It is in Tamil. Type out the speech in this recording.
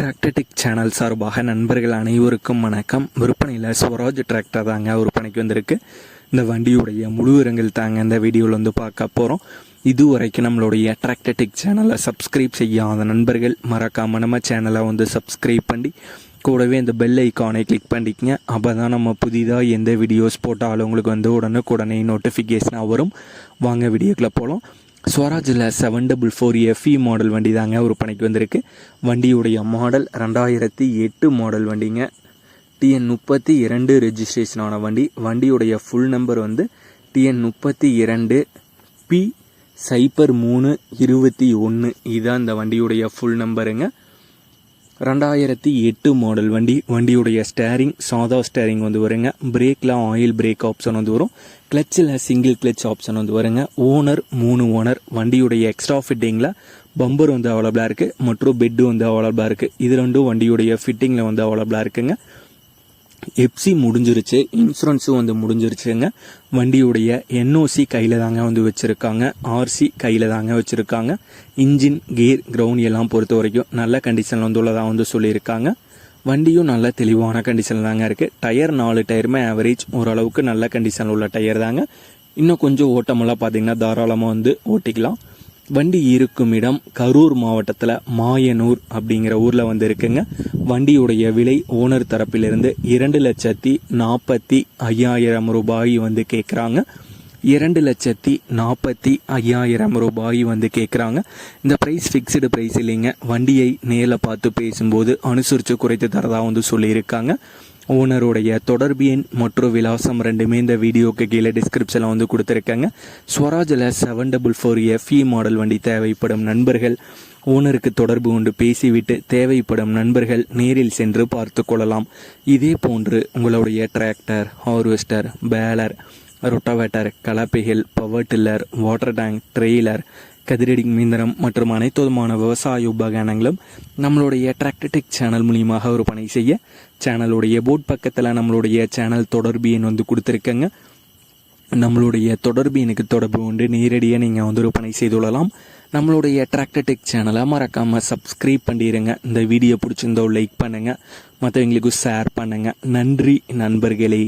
டிராக்டடிக் சேனல் சார்பாக நண்பர்கள் அனைவருக்கும் வணக்கம். விற்பனையில் ஸ்வராஜ் டிராக்டர் தாங்க விற்பனைக்கு வந்திருக்கு. இந்த வண்டியுடைய முழு விவரங்கள் தாங்க இந்த வீடியோவில் வந்து பார்க்க போகிறோம் இதுவரைக்கும் நம்மளுடைய டிராக்டடிக் சேனலை சப்ஸ்கிரைப் செய்யாத நண்பர்கள் மறக்காம நம்ம சேனலை வந்து சப்ஸ்கிரைப் பண்ணி கூடவே இந்த பெல் ஐக்கானை கிளிக் பண்ணிக்கங்க. அப்போ தான் நம்ம புதிதாக எந்த வீடியோஸ் போட்டாலும் உங்களுக்கு வந்து உடனுக்குடனே நோட்டிஃபிகேஷனாக வரும். வாங்க வீடியோக்குள்ளே போகலாம் ஸ்வராஜில் seven double four FE model வண்டி தாங்க பணிக்கு வந்திருக்கு. வண்டியுடைய மாடல் ரெண்டாயிரத்தி எட்டு மாடல் வண்டிங்க. டிஎன் முப்பத்தி இரண்டு ரெஜிஸ்ட்ரேஷனான வண்டி. வண்டியுடைய ஃபுல் நம்பர் வந்து டிஎன் முப்பத்தி இரண்டு பி சைபர் மூணு இருபத்தி ஒன்று இதுதான் இந்த வண்டியுடைய ஃபுல் நம்பருங்க ரெண்டாயிரத்தி எட்டு மாடல் வண்டி வண்டியுடைய ஸ்டேரிங் சாதா ஸ்டேரிங் வந்து வருங்க. பிரேக்கில் ஆயில் பிரேக் ஆப்ஷன் வந்து வரும். கிளச்சில் சிங்கிள் கிளச் ஆப்ஷன் வந்து வருங்க. ஓனர் மூணு ஓனர் வண்டியுடைய எக்ஸ்ட்ரா ஃபிட்டிங்கில் பம்பர் வந்து அவைலபிளாக இருக்குது மற்றும் பெட்டு வந்து அவைலபிளாக இருக்குது இது ரெண்டும் வண்டியுடைய ஃபிட்டிங்கில் வந்து அவைலபிளாக இருக்குங்க. எப்சி முடிஞ்சிருச்சு. இன்சூரன்ஸும் வந்து முடிஞ்சிருச்சுங்க. வண்டியுடைய என்ஓசி கையில் தாங்க வந்து வச்சுருக்காங்க. ஆர்சி கையில் தாங்க வச்சுருக்காங்க. இன்ஜின் கியர் கிரவுண்ட் எல்லாம் பொறுத்த வரைக்கும் நல்ல கண்டிஷனில் வந்து உள்ளதாக வந்து சொல்லியிருக்காங்க. வண்டியும் நல்ல தெளிவான கண்டிஷனில் தாங்க இருக்குது டயர் நாலு டயருமே ஆவரேஜ் ஓரளவுக்கு நல்ல கண்டிஷனில் உள்ள டயர் தாங்க. இன்னும் கொஞ்சம் ஓட்டமெல்லாம் பார்த்தீங்கன்னா தாராளமாக வந்து ஓட்டிக்கலாம். வண்டி இருக்கும் இடம் கரூர் மாவட்டத்தில் மாயனூர் அப்படிங்கிற ஊரில் வந்து இருக்குங்க வண்டியுடைய விலை ஓனர் தரப்பிலிருந்து இரண்டு லட்சத்தி நாற்பத்தி ஐயாயிரம் ரூபாய் வந்து கேட்குறாங்க இரண்டு லட்சத்தி நாற்பத்தி ஐயாயிரம் ரூபாய் வந்து கேட்குறாங்க இந்த ப்ரைஸ் ஃபிக்ஸ்டு ப்ரைஸ் இல்லைங்க. வண்டியை நேரில் பார்த்து பேசும்போது அனுசரித்து குறைத்து தரதாக வந்து சொல்லியிருக்காங்க. ஓனருடைய தொடர்பு எண் மற்றும் விலாசம் ரெண்டுமே இந்த வீடியோக்கு கீழே டிஸ்கிரிப்ஷனில் வந்து கொடுத்துருக்காங்க. ஸ்வராஜில் seven double four FE model வண்டி தேவைப்படும் நண்பர்கள். ஓனருக்கு தொடர்பு கொண்டு பேசிவிட்டு தேவைப்படும் நண்பர்கள் நேரில் சென்று பார்த்து கொள்ளலாம். இதே போன்று உங்களுடைய tractor harvester baler rotavator கலப்பைகள் power tiller water tank trailer கதிரடி மீந்திரம் மற்றும் அனைத்து விதமான விவசாய உபகரணங்களும் நம்மளுடைய டிராக்டர்டெக் சேனல் மூலியமாக விற்பனை செய்ய சேனலுடைய போர்ட் பக்கத்தில் நம்மளுடைய சேனல் தொடர்பு எண் வந்து கொடுத்துருக்கங்க. நம்மளுடைய தொடர்பு எனக்கு தொடர்பு கொண்டு நேரடியாக நீங்கள் வந்து விற்பனை செய்து கொள்ளலாம். நம்மளுடைய டிராக்டர்டெக் சேனலை மறக்காமல் சப்ஸ்கிரைப் பண்ணிடுங்க இந்த வீடியோ பிடிச்சிருந்தோ லைக் பண்ணுங்கள் மற்றவங்களுக்கு ஷேர் பண்ணுங்கள் நன்றி நண்பர்களே.